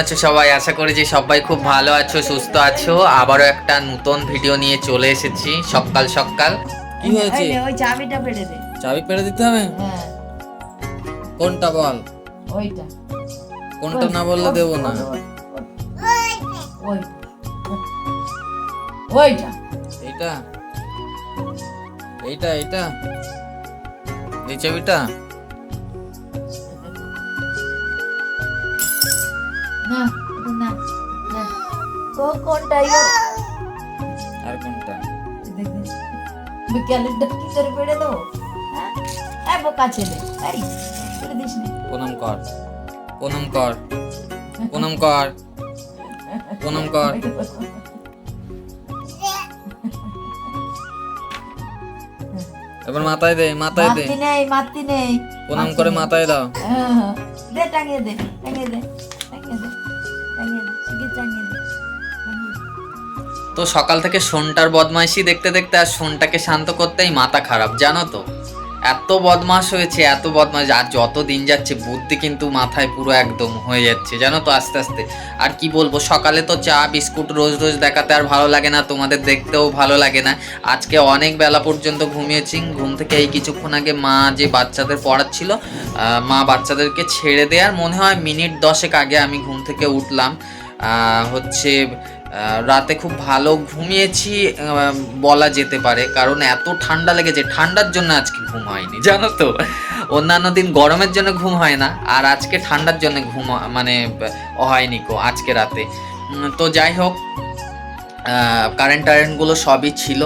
আছো সবাই? আশা করি যে সবাই খুব ভালো আছো সুস্থ আছো। আবারও একটা নতুন ভিডিও নিয়ে চলে এসেছি সকাল সকাল। কি হয়েছে? ওই চাবিটা পেড়ে দে। চাবি পেড়ে দিতে হবে? হ্যাঁ। কোনটা বল? ওইটা। কোনটা না বললে দেবো না। ওই। ওইটা। এইটা? এইটা এইটা? এই চাবিটা? না না না। তো কোনটা আর কোনটা? দেখ। দে। আমি ক্যালেন্ডার কি করে পেড়ে দেবো? হ্যাঁ? এই বোকা ছেলে। এই পেড়ে দিস না। প্রণাম কর। প্রণাম কর। প্রণাম কর। প্রণাম কর। এবার মাথায় দে মাথায় দে। মাতি নেই মাতি নেই। প্রণাম করে মাথায় দাও। হ্যাঁ, হ্যাঁ। দে টাঙিয়ে দে টাঙিয়ে দে। তো সকাল থেকে সোনটার বদমাইশি দেখতে দেখতে আর সোনটাকে শান্ত করতেই মাথা খারাপ, জানো তো? এত বদমাস হয়েছে, এত বদমাস আর যত দিন যাচ্ছে বুদ্ধি কিন্তু মাথায় পুরো একদম হয়ে যাচ্ছে, জানো তো আস্তে আস্তে। আর কি বলব, সকালে তো চা, বিস্কুট রোজ রোজ দেখাতে আর ভালো লাগে না, তোমাদের দেখতেও ভালো লাগে না। আজকে অনেক বেলা পর্যন্ত ঘুমিয়েছি, ঘুম থেকে এই কিছুক্ষণ আগে মা যে বাচ্চাদের পড়াচ্ছিল মা বাচ্চাদেরকে ছেড়ে দেওয়ার মনে হয় মিনিট দশেক আগে আমি ঘুম থেকে উঠলাম হচ্ছে রাতে খুব ভালো ঘুমিয়েছি বলা যেতে পারে, কারণ এত ঠান্ডা লেগেছে, ঠান্ডার জন্য আজকে ঘুম হয়নি। জানো তো, অন্যান্য দিন গরমের জন্য ঘুম হয় না, আর আজকে ঠান্ডার জন্য ঘুম মানে হয়নি কো, আজকে রাতে। তো যাই হোক কারেন্ট টারেন্টগুলো সবই ছিল।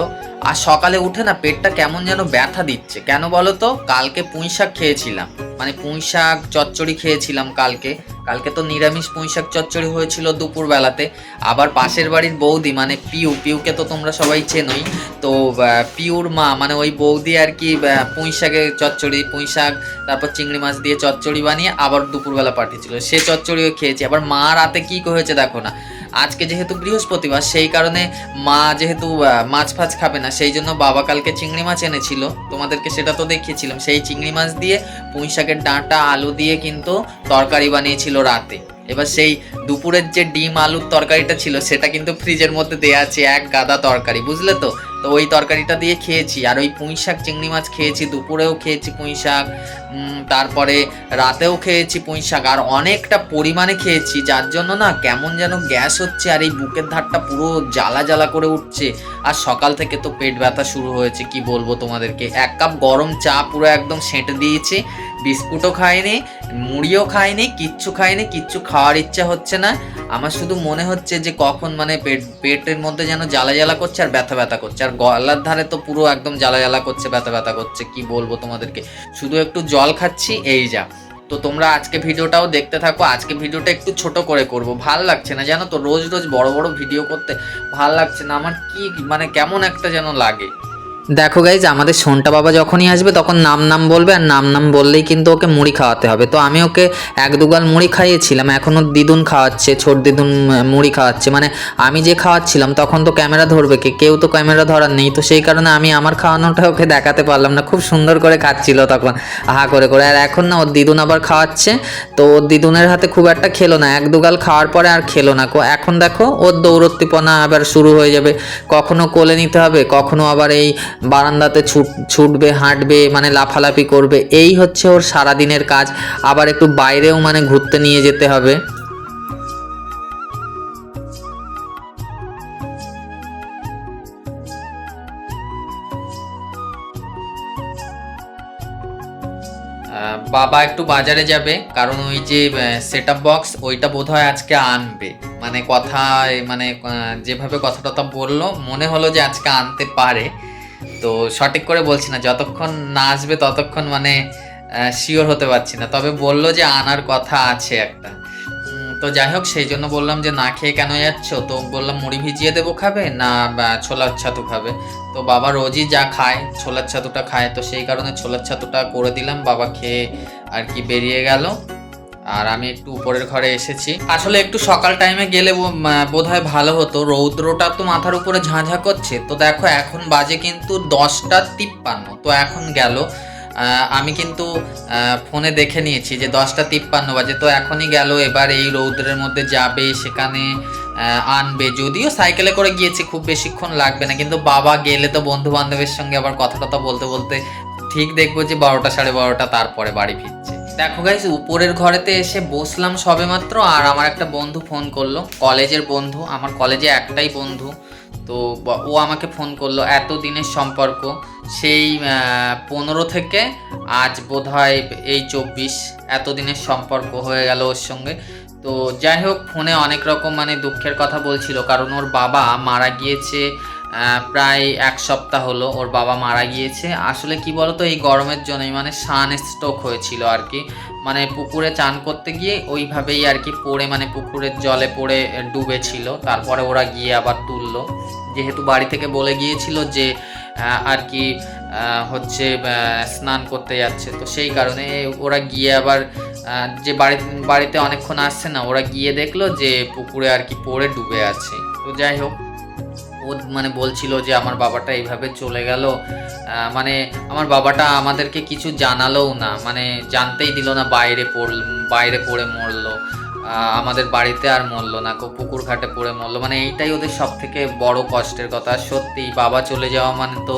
আর সকালে উঠে না পেটটা কেমন যেন ব্যথা দিচ্ছে। কেন বলো তো কালকে পুঁই শাক খেয়েছিলাম। মানে পুঁই শাক চচ্চড়ি খেয়েছিলাম কালকে। কালকে তো নিরামিষ পুঁই শাক চচ্চড়ি হয়েছিল দুপুর বেলাতে আবার পাশের বাড়ির বৌদি মানে পিউ। পিউকে তো তোমরা সবাই চেনোই। তো পিউর মা মানে ওই বৌদি আর কি পুঁই শাকের চচ্চড়ি, পুঁই শাক, তারপর চিংড়ি মাছ দিয়ে চচ্চড়ি বানিয়ে আবার দুপুরবেলা পাঠিয়েছিল। সে চচ্চড়িও খেয়েছি। আবার মা রাতে কী হয়েছে দেখো না? আজকে যেহেতু বৃহস্পতিবার, সেই কারণে মা যেহেতু মাছ ফাছ খাবে না, সেই জন্য বাবা কালকে চিংড়ি মাছ এনেছিল। তোমাদেরকে সেটা তো দেখিয়েছিলাম। সেই চিংড়ি মাছ দিয়ে পুঁই শাকের ডাঁটা, আলু দিয়ে কিন্তু তরকারি বানিয়েছিল রাতে। এবার সেই দুপুরের যে ডিম আলুর তরকারিটা ছিল, সেটা কিন্তু ফ্রিজের মধ্যে দেয়া আছে, এক গাদা তরকারি, বুঝলে তো? তো ওই তরকারিটা দিয়ে খেয়েছি। আর ওই পুঁই শাক, চিংড়ি মাছ খেয়েছি, দুপুরেও খেয়েছি পুঁই শাক তারপরে রাতেও খেয়েছি পুঁই শাক। আর অনেকটা পরিমাণে খেয়েছি, যার জন্য না কেমন যেন গ্যাস হচ্ছে আর এই বুকের ধারটা পুরো জ্বালা জ্বালা করে উঠছে। আর সকাল থেকে তো পেট ব্যথা শুরু হয়েছে, কি বলব তোমাদেরকে? এক কাপ গরম চা পুরো একদম সেঁটে দিয়েছি। বিস্কুটও খাইনি, মুড়িও খাইনি, কিচ্ছু খাইনি, কিচ্ছু খাওয়ার ইচ্ছা হচ্ছে না। আমার শুধু মনে হচ্ছে যে কখন মানে পেট, পেটের মধ্যে যেন জ্বালা জ্বালা করছে আর ব্যথা ব্যথা করছে। আর গলার ধারে তো পুরো একদম জ্বালা জ্বালা করছে, ব্যথা ব্যথা করছে, কি বলব তোমাদেরকে? শুধু একটু জল খাচ্ছি, এই যা। তো তোমরা আজকে ভিডিওটাও দেখতে থাকো, আজকে ভিডিওটা একটু ছোট করে করব। ভালো লাগছে না জানো তো? রোজ রোজ বড় বড় ভিডিও করতে ভালো লাগছে না। আমার কি মানে কেমন একটা যেন লাগে। দেখো গাইজ আমাদের সোনটা বাবা যখনই আসবে তখন নাম নাম বলবে আর নাম নাম বললেই কিন্তু ওকে মুড়ি খাওয়াতে হবে। তো আমি ওকে এক দুগাল মুড়ি খাইয়েছিলাম এখনও দিদুন খাওয়াচ্ছে, ছোট দিদুন মুড়ি খাওয়াচ্ছে। মানে আমি যে খাওয়াচ্ছিলাম তখন তো ক্যামেরা ধরবে কে, কেউ তো ক্যামেরা ধরার নেই। তো সেই কারণে আমি আমার খাওয়ানোটা ওকে দেখাতে পারলাম না, খুব সুন্দর করে খাচ্ছিল তখন, আহা করে করে। আর এখন না, ওর দিদুন আবার খাওয়াচ্ছে, তো ওর দিদুনের হাতে খুব একটা খেলো না, এক দুগাল খাওয়ার পরে আর খেলো না। এখন দেখো, ওর দৌড়ত্তিপনা আবার শুরু হয়ে যাবে। কখনো কোলে নিতে হবে, কখনো আবার এই বারান্দাতে ছুট, ছুটবে, হাঁটবে মানে লাফালাফি করবে, এই হচ্ছে ওর সারাদিনের কাজ। আবার একটু বাইরেও মানে ঘুরতে নিয়ে যেতে হবে। বাবা একটু বাজারে যাবে, কারণ ওই যে সেট বক্স ওইটা বোধ হয় আজকে আনবে। মানে কথায় মানে যেভাবে কথা টথা বলল, মনে হলো যে আজকে আনতে পারে। তো সঠিক করে বলছি না, যতক্ষণ না আসবে ততক্ষণ মানে শিওর হতে পারছি না। তবে বলল যে আনার কথা আছে একটা। তো যাই হোক, সেই জন্য বললাম যে না খেয়ে কেন যাচ্ছ? তো বললাম, মুড়ি ভিজিয়ে দেবো খাবে না ছোলার ছাতু খাবে? তো বাবা রোজই যা খায়, ছোলার ছাতুটা খায়। তো সেই কারণে ছোলার ছাতুটা করে দিলাম, বাবা খেয়ে আর কি বেরিয়ে গেল। আর আমি একটু উপরের ঘরে এসেছি। আসলে একটু সকাল টাইমে গেলে বোধ হয় ভালো হতো। রৌদ্রটা তো মাথার উপরে ঝাঁঝা করছে। তো দেখো, এখন বাজে কিন্তু দশটা তিপ্পান্ন। তো এখন গেল। আমি কিন্তু ফোনে দেখে নিয়েছি যে দশটা তিপ্পান্ন বাজে। তো এখনই গেল। এবার এই রৌদ্রের মধ্যে যাবে, সেখানে আনবে। যদিও সাইকেলে করে গিয়েছি, খুব বেশিক্ষণ লাগবে না। কিন্তু বাবা গেলে তো বন্ধু বান্ধবের সঙ্গে আবার কথা টথা বলতে বলতে ঠিক দেখব যে বারোটা সাড়ে বারোটা, তারপরে বাড়ি ফিরছে। দেখো গাইস উপরের ঘরেতে এসে বসলাম সবেমাত্র আর আমার একটা বন্ধু ফোন করল। কলেজের বন্ধু, আমার কলেজে একটাই বন্ধু। তো ও আমাকে ফোন করল এত দিনের সম্পর্ক। সেই পনেরো থেকে আজ বোধ হয় এই চব্বিশ এত দিনের সম্পর্ক হয়ে গেল ওর সঙ্গে। তো যাই হোক ফোনে অনেক রকম মানে দুঃখের কথা বলছিল। কারণ ওর বাবা মারা গিয়েছে প্রায় এক সপ্তাহ হলো ওর বাবা মারা গিয়েছে। আসলে কি বলতো, এই গরমের জন্যই মানে সান স্ট্রোক হয়েছিল আর কি। মানে পুকুরে চান করতে গিয়ে ওইভাবেই আর কি পড়ে মানে পুকুরের জলে পড়ে ডুবেছিল। তারপরে ওরা গিয়ে আবার তুললো। যেহেতু বাড়ি থেকে বলে গিয়েছিল যে আর কি হচ্ছে স্নান করতে যাচ্ছে। তো সেই কারণে ওরা গিয়ে আবার যে বাড়ি, বাড়িতে অনেকক্ষণ আসছে না, ওরা গিয়ে দেখল যে পুকুরে আর কি পড়ে ডুবে আছে। তো যাই হোক ও মানে বলছিল যে আমার বাবাটা এইভাবে চলে গেল। মানে আমার বাবাটা আমাদেরকে কিছু জানালোও না মানে জানতেই দিল না বাইরে পড়ল, বাইরে পড়ে মরলো আমাদের বাড়িতে আর মরলো না পুকুর ঘাটে পড়ে মরলো। মানে এইটাই ওদের সব থেকে বড় কষ্টের কথা। সত্যি বাবা চলে যাওয়া মানে তো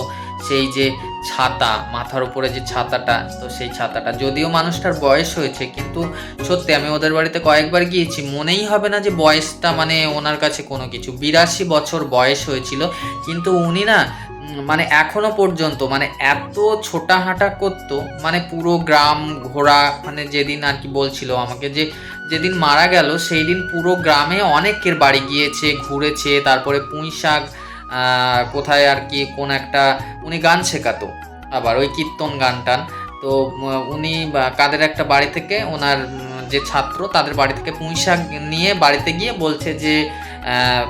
সেই যে ছাতা, মাথার উপরে যে ছাতাটা, তো সেই ছাতাটা। যদিও মানুষটার বয়স হয়েছে, কিন্তু সত্যি আমি ওদের বাড়িতে কয়েকবার গিয়েছি। মনেই হবে না যে বয়সটা মানে ওনার কাছে কোনো কিছু। বিরাশি বছর বয়স হয়েছিল, কিন্তু উনি না মানে এখনও পর্যন্ত মানে এত ছোটা হাঁটা করতো মানে পুরো গ্রাম ঘোরা মানে যেদিন আর কি বলছিল আমাকে যে, যেদিন মারা গেল, সেই দিন পুরো গ্রামে অনেকের বাড়ি গিয়েছে, ঘুরেছে, তারপরে পুঁই শাক কোথায় আর কি কোন একটা, উনি গান শেখাতো, আবার ওই কীর্তন গান টান তো উনি কাদের একটা বাড়ি থেকে, ওনার যে ছাত্র, তাদের বাড়ি থেকে পুঁই শাক নিয়ে বাড়িতে গিয়ে বলছে যে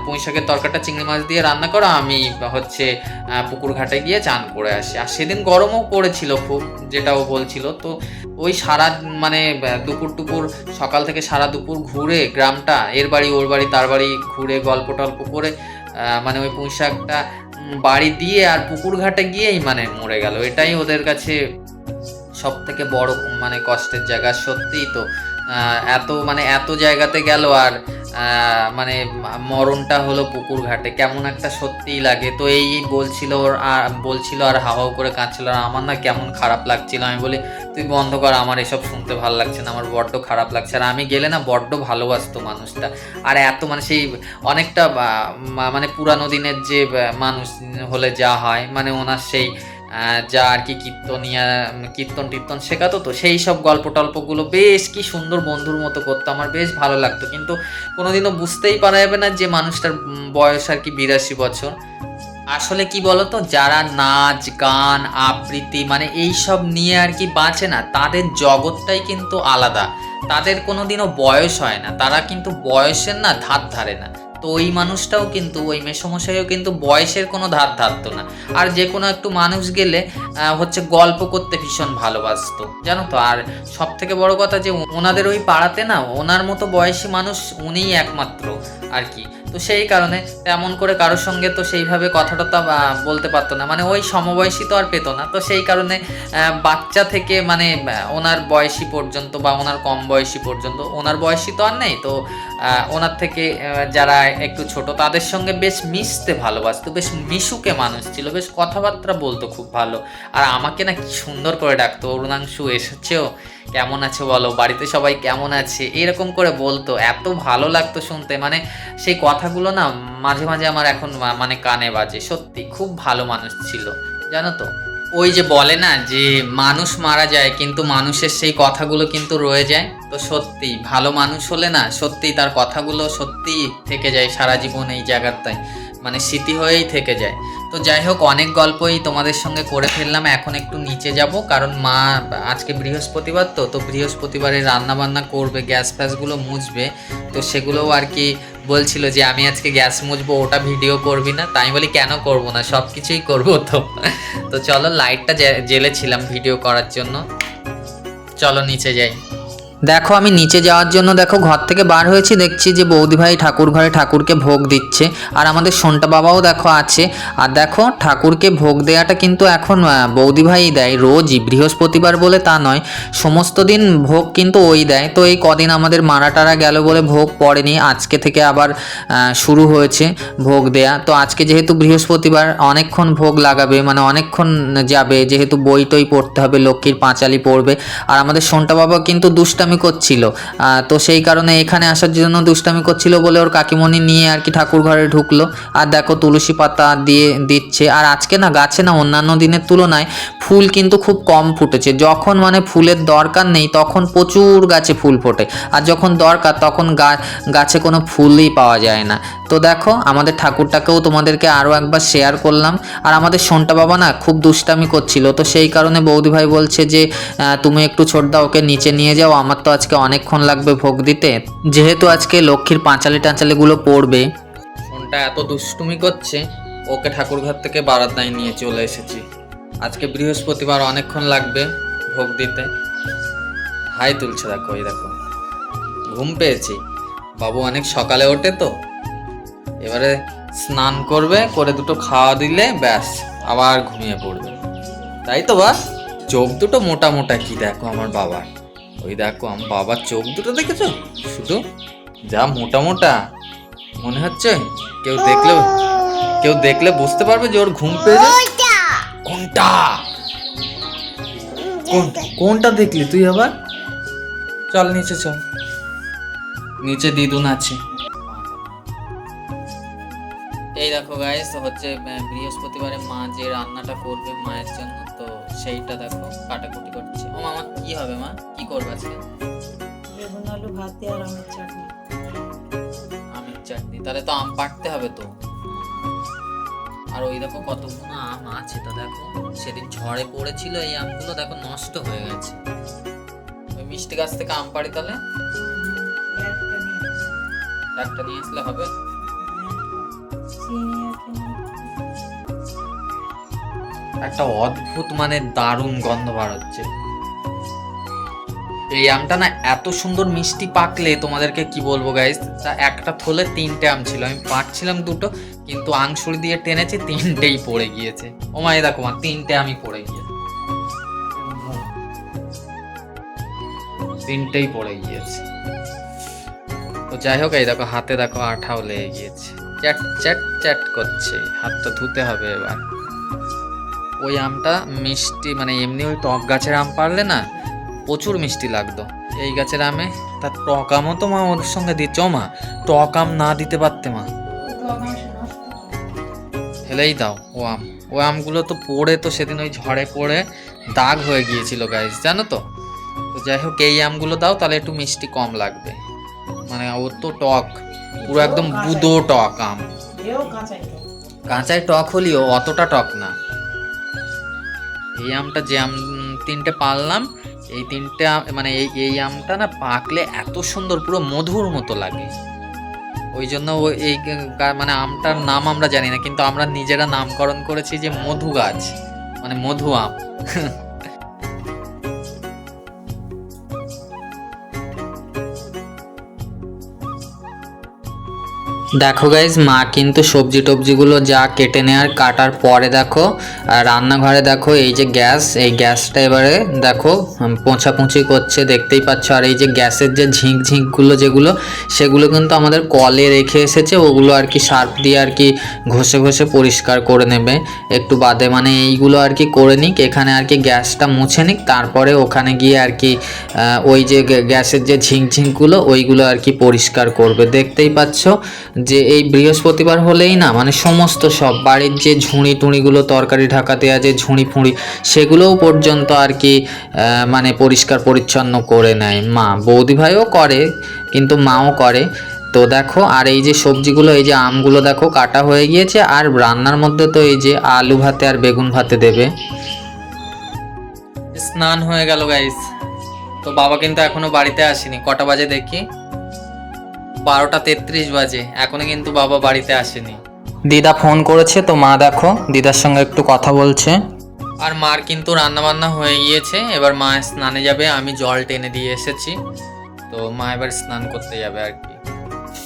পুঁই শাকের তরকারিটা চিংড়ি মাছ দিয়ে রান্না করো, আমি হচ্ছে পুকুর ঘাটে গিয়ে চান করে আসি। আর সেদিন গরমও পড়েছিল খুব, যেটা ও বলছিল। তো ওই সারা মানে দুপুর টুপুর, সকাল থেকে সারা দুপুর ঘুরে গ্রামটা, এর বাড়ি, ওর বাড়ি, তার বাড়ি ঘুরে গল্প টল্প করে মানে ওই পুঁই শাকটা বাড়ি দিয়ে আর পুকুর ঘাটে গিয়েই মানে মরে গেল। এটাই ওদের কাছে সব থেকে বড় মানে কষ্টের জায়গা। সত্যিই তো এত মানে এত জায়গাতে গেল আর মানে মরণটা হলো পুকুর ঘাটে। কেমন একটা সত্যিই লাগে। তো এই বলছিল ওর আর বলছিল আর হাওয়াও করে কাঁদছিল আর আমার না কেমন খারাপ লাগছিল। আমি বলি, তুই বন্ধ কর, আমার এসব শুনতে ভালো লাগছে না, আমার বড্ড খারাপ লাগছে। আর আমি গেলে না বড্ড ভালোবাসতো মানুষটা। আর এত মানে সেই অনেকটা মানে পুরানো দিনের যে মানুষ হলে যা হয় মানে ওনার সেই যা আর কি কীর্তনিয়া কীর্তন টীর্তন শেখাতো তো, সেই সব গল্প টল্পগুলো বেশ কি সুন্দর বন্ধুর মতো করতো, আমার বেশ ভালো লাগতো। কিন্তু কোনোদিনও বুঝতেই পারা যাবে না যে মানুষটার বয়স আর কি বিরাশি বছর। আসলে কি বলতো, যারা নাচ, গান, আবৃত্তি মানে এই সব নিয়ে আর কি বাঁচে না, তাদের জগৎটাই কিন্তু আলাদা। তাদের কোনোদিনও বয়স হয় না, তারা কিন্তু বয়সের না, ধার ধারে না। তো ওই মানুষটাও কিন্তু, ওই মেসমশাইও কিন্তু বয়সের কোনো ধার ধারতো না। আর যে কোনো একটু মানুষ গেলে হচ্ছে গল্প করতে ভীষণ ভালোবাসত, জানো তো? আর সব থেকে বড় কথা যে, ওনাদের ওই পাড়াতে না, ওনার মতো বয়সী মানুষ উনিই একমাত্র, আর কি। তো সেই কারণে তেমন করে কারোর সঙ্গে তো সেইভাবে কথা টথা আহ, বলতে পারতো না। মানে ওই সমবয়সী তো আর পেতো না। তো সেই কারণে বাচ্চা থেকে মানে ওনার বয়সী পর্যন্ত বা ওনার কম বয়সী পর্যন্ত ওনার বয়সী তো আর নেই। তো ওনার থেকে যারা একটু ছোট তাদের সঙ্গে বেশ মিশতে ভালোবাসতো বেশ মিশুকে মানুষ ছিল বেশ কথাবার্তা বলতো খুব ভালো। আর আমাকে না কি সুন্দর করে ডাকতো অরুণাংশু এসেছেও কেমন আছে বলো? বাড়িতে সবাই কেমন আছে? এরকম করে বলতো। এত ভালো লাগতো শুনতে। মানে সেই কথাগুলো না মাঝে মাঝে আমার এখন মানে কানে বাজে। সত্যি, খুব ভালো মানুষ ছিল। জানো তো? ওই যে বলে না যে মানুষ মারা যায়, কিন্তু মানুষের সেই কথাগুলো কিন্তু রয়ে যায়। তো সত্যি, ভালো মানুষ হলে না সত্যি তার কথাগুলো সত্যি থেকে যায় সারা জীবন এই জায়গাটায়। মানে স্মৃতি হয়েই থেকে যায়। তো যাই হোক অনেক গল্পই তোমাদের সঙ্গে করে ফেললাম। এখন একটু নিচে যাব, কারণ মা আজকে বৃহস্পতিবার তো তো বৃহস্পতিবারে রান্না বান্না করবে, গ্যাস ফ্যাসগুলো মুছবে। তো সেগুলোও আর কি বলছিল যে, আমি আজকে গ্যাস মুছবো, ওটা ভিডিও করবি না। তাই বলি, কেন করব না? সব কিছুই করব তো। তো চলো লাইটটা জেলেছিলাম ভিডিও করার জন্য। চলো, নিচে যাই। দেখো আমি নিচে যাওয়ার জন্য দেখো ঘর থেকে বার হয়েছি দেখছি যে বৌদি ভাই ঠাকুর ঘরে ঠাকুরকে ভোগ দিচ্ছে আর আমাদের সন্টা বাবাও দেখো আছে। আর দেখো ঠাকুরকে ভোগ দেওয়াটা কিন্তু এখন আহ, বৌদি ভাই দেয় রোজই বৃহস্পতিবার বলে তা নয়। সমস্ত দিন ভোগ কিন্তু ওই দেয়। তো এই কদিন আমাদের মারা টারা গেল বলে ভোগ পড়েনি আজকে থেকে আবার শুরু হয়েছে ভোগ দেয়া। তো আজকে যেহেতু বৃহস্পতিবার অনেকক্ষণ ভোগ লাগাবে মানে অনেকক্ষণ যাবে যেহেতু বই টই পড়তে হবে লক্ষ্মীর পাঁচালি পড়বে। আর আমাদের সন্টা বাবা কিন্তু দুষ্টামি করছিল। তো সেই কারণে এখানে আসার জন্য দুষ্টামি করছিল বলে ওর কাকিমণি নিয়ে আর কি ঠাকুর ঘরে ঢুকলো। আর দেখো তুলসী পাতা দিয়ে দিচ্ছে। আর আজকে না গাছে না অন্যান্য দিনের তুলনায় ফুল কিন্তু খুব কম ফুটেছে। যখন মানে ফুলের দরকার নেই তখন প্রচুর গাছে ফুল ফোটে। আর যখন দরকার তখন গাছে কোনো ফুলই পাওয়া যায় না। তো দেখো আমাদের ঠাকুরটাকেও তোমাদেরকে আরও একবার শেয়ার করলাম। আর আমাদের সন্টা বাবা না খুব দুষ্টামি করছিল। তো সেই কারণে বৌদি ভাই বলছে যে তুমি একটু ছোটদা ওকে নিচে নিয়ে যাও। আমার তো আজকে অনেকক্ষণ লাগবে ভোগ দিতে। যেহেতু আজকে লক্ষ্মীর পাঁচালি টাঁচালিগুলো পড়বে। ফোনটা এত দুষ্টুমি করছে, ওকে ঠাকুর ঘর থেকে বারান্দায় নিয়ে চলে এসেছি। আজকে বৃহস্পতিবার অনেকক্ষণ লাগবে ভোগ দিতে। হাই তুলছে দেখো, এই দেখো। ঘুম পেয়েছি। বাবু অনেক সকালে ওঠে তো। এবারে স্নান করবে, করে দুটো খাওয়া দিলে ব্যাস, আবার ঘুমিয়ে পড়বে। তাই তো বা চোখ দুটো মোটা মোটা কি দেখো আমার বাবার। ওই দেখো আমার বাবার চোখ দুটো দেখেছ? শুধু? যা মোটা মোটা। মনে হচ্ছে? কেউ দেখলে কেউ দেখলে বুঝতে পারবে যে ওর ঘুম পেয়েছে? কোনটা? কোনটা? দেখলি তুই আবার? চল নিচে চল। নিচে দিদুন আছে। এই দেখো গাইস হচ্ছে বৃহস্পতিবারে মা যে রান্নাটা করবে মায়ের জন্য তো সেইটা দেখো কাটাকুটি করছে। ও মামা কি হবে মা? কি করবে আজকে? বেগুন আলু ভাত আর আমের চাটনি। আমের চাটনি। তাহলে তো আম পাকতে হবে তো। আর ওই দেখো কতগুলো আম আছে তো দেখো। সেদিন ঝড়ে পড়েছিল এই আমগুলো দেখো নষ্ট হয়ে গেছে। ওই মিষ্টি গাছ থেকে আম পাড়ি তাহলে? একটা নিয়ে আসলে হবে? একটা অদ্ভুত মানে দারুণ গন্ধ বার হচ্ছে। এই আমটা না এত সুন্দর মিষ্টি পাকলে তোমাদেরকে কি বলব গাইস তা একটা থলে তিনটে আম ছিল। আমি পাকছিলাম দুটো, কিন্তু আংশুড়ি দিয়ে টেনেছি, তিনটেই পড়ে গিয়েছে। ও মা দেখো মা, তিনটে আমি পড়ে গিয়েছে। তিনটেই পড়ে গিয়েছে। তো যাই হোক, এই দেখো, হাতে দেখো, আঠাও লেগে গিয়েছে। চ্যাট চ্যাট চ্যাট করছে। হাতটা ধুতে হবে এবার। ওই আমটা মিষ্টি মানে এমনি ওই টক গাছের আম পারলে না প্রচুর মিষ্টি লাগতো। এই গাছের আমে তার টক আমও তো মা ওর সঙ্গে দিচ্ছ মা, টক আম না দিতে পারতে মা। ফেলেই দাও ও আম। ও আমগুলো তো পড়ে তো সেদিন ওই ঝড়ে পড়ে দাগ হয়ে গিয়েছিল গাইস জানো তো? তো যাই হোক, এই আমগুলো দাও, তাহলে একটু মিষ্টি কম লাগবে। মানে ও তো টক, পুরো একদম বুদো টক আম। কাঁচায় টক হলেও অতটা টক না। এই আমটা যে আম, তিনটে পারলাম এই তিনটে মানে এই এই আমটা না পাকলে এত সুন্দর, পুরো মধুর মতো লাগে। ওই জন্য ওই এই মানে আমটার নাম আমরা জানি না, কিন্তু আমরা নিজেরা নামকরণ করেছি যে মধু গাছ মানে মধু আম। দেখো গাইজ মা কিন্তু সবজি টবজিগুলো যা কেটে নেওয়ার কাটার পরে দেখো, আর রান্নাঘরে দেখো এই যে গ্যাস, এই গ্যাসটা এবারে দেখো পোঁছাপুঁছি করছে, দেখতেই পাচ্ছ। আর এই যে গ্যাসের যে ঝিঁক ঝিঁকগুলো যেগুলো, সেগুলো কিন্তু আমাদের কলে রেখে এসেছে, ওগুলো আর কি সার্ফ দিয়ে আর কি ঘষে ঘষে পরিষ্কার করে নেবে। একটু বাদে মানে এইগুলো আর কি করে নিক, এখানে আর কি গ্যাসটা মুছে নিক, তারপরে ওখানে গিয়ে আর কি ওই যে গ্যা- গ্যাসের যে ঝিঁক ঝিঁকগুলো, ওইগুলো আর কি পরিষ্কার করবে। দেখতেই পাচ্ছ যে এই বৃহস্পতিবার হলেই না মানে সমস্ত সব বাড়ির যে ঝুড়ি টুঁড়িগুলো তরকারি ঢাকা দেওয়া যে ঝুড়ি ফুঁড়ি, সেগুলোও পর্যন্ত আর কি মানে পরিষ্কার পরিচ্ছন্ন করে নেয়। মা, বৌদি ভাইও করে, কিন্তু মাও করে। তো দেখো, আর এই যে সবজিগুলো, এই যে আমগুলো দেখো, কাটা হয়ে গিয়েছে, আর রান্নার মধ্যে তো এই যে আলু ভাতে আর বেগুন ভাতে দেবে। স্নান হয়ে গেল গাইস তো বাবা কিন্তু এখনও বাড়িতে আসেনি। কটা বাজে দেখি? বারোটা তেত্রিশ বাজে। এখনও কিন্তু বাবা বাড়িতে আসেনি। দিদা ফোন করেছে তো মা দেখো দিদার সঙ্গে একটু কথা বলছে। আর মার কিন্তু রান্নাবান্না হয়ে গিয়েছে এবার মা স্নানে যাবে আমি জল টেনে দিয়ে এসেছি। তো মা এবার স্নান করতে যাবে আর কি।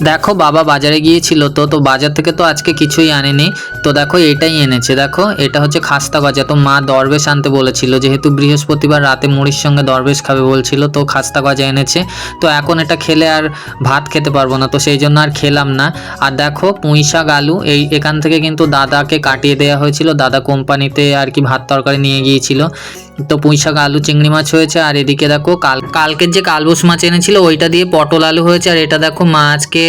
দেখো বাবা বাজারে গিয়েছিল তো তো বাজার থেকে তো আজকে কিছুই আনেনি। তো দেখো এটাই এনেছে, দেখো এটা হচ্ছে খাস্তা গজা তো মা দরবেশ আনতে বলেছিল, যেহেতু বৃহস্পতিবার রাতে মুড়ির সঙ্গে দরবেশ খাবে বলছিল, তো খাস্তা গজা এনেছে। তো এখন এটা খেলে আর ভাত খেতে পারব না, তো সেই জন্য আর খেলাম না। আর দেখো পুঁই শাক, আলু, এই এখান থেকে কিন্তু দাদাকে কাটিয়ে দেওয়া হয়েছিল। দাদা কোম্পানিতে আর কি ভাত তরকারি নিয়ে গিয়েছিল। তো পুঁই শাক, আলু, চিংড়ি মাছ হয়েছে, আর এদিকে দেখো কাল, কালকের যে কালবোস মাছ এনেছিল, ওইটা দিয়ে পটল আলু হয়েছে, আর এটা দেখো মাছকে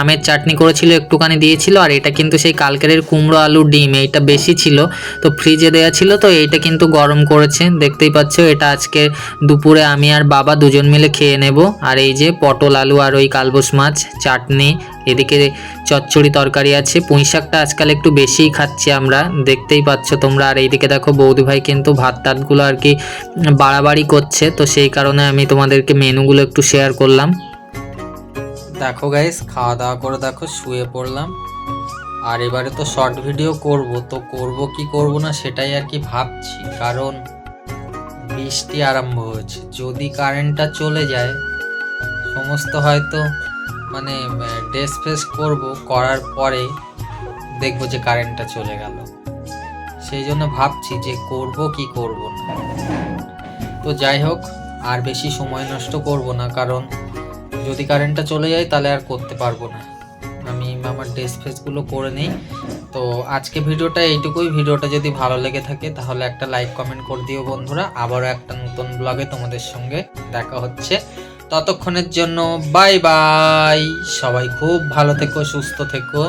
আমের চাটনি করেছিল, একটুখানি দিয়েছিল, আর এটা কিন্তু সেই কালকের কুমড়ো আলু ডিম, এইটা বেশি ছিল, তো ফ্রিজে দেওয়া ছিল, তো এইটা কিন্তু গরম করেছে, দেখতেই পাচ্ছ, এটা আজকে দুপুরে আমি আর বাবা দুজন মিলে খেয়ে নেব, আর এই যে পটল আলু আর ওই কালবোস মাছ, চাটনি এদিকে চচ্চড়ি তরকারি আছে, পুঁই শাকটা আজকাল একটু বেশিই খাচ্ছি আমরা, দেখতেই পাচ্ছ তোমরা। আর এইদিকে দেখো বৌদি ভাই কিন্তু ভাত টাতগুলো আর কি বাড়াবাড়ি করছে, তো সেই কারণে আমি তোমাদেরকে মেনুগুলো একটু শেয়ার করলাম। দেখো গাইস খাওয়া দাওয়া করে দেখো, শুয়ে পড়লাম। আর এবারে তো শর্ট ভিডিও করব, তো করব কি করব না সেটাই আর কি ভাবছি, কারণ বৃষ্টি আরম্ভ হয়েছে। যদি কারেন্টটা চলে যায়, সমস্ত হয়তো মানে ড্রেস ফ্রেস করব, করার পরে দেখব যে কারেন্টটা চলে গেল। সেই জন্য ভাবছি যে করব কি করব না। তো যাই হোক, আর বেশি সময় নষ্ট করব না, কারণ যদি কারেন্টটা চলে যায়, তাহলে আর করতে পারব না। আমি আমার ড্রেস ফেসগুলো করে নিই। তো আজকে ভিডিওটা এইটুকুই। ভিডিওটা যদি ভালো লেগে থাকে, তাহলে একটা লাইক কমেন্ট করে দিও বন্ধুরা। আবারও একটা নতুন ব্লগে তোমাদের সঙ্গে দেখা হচ্ছে। ততক্ষণের জন্য বাই বাই। সবাই খুব ভালো থেকো সুস্থ থেকো।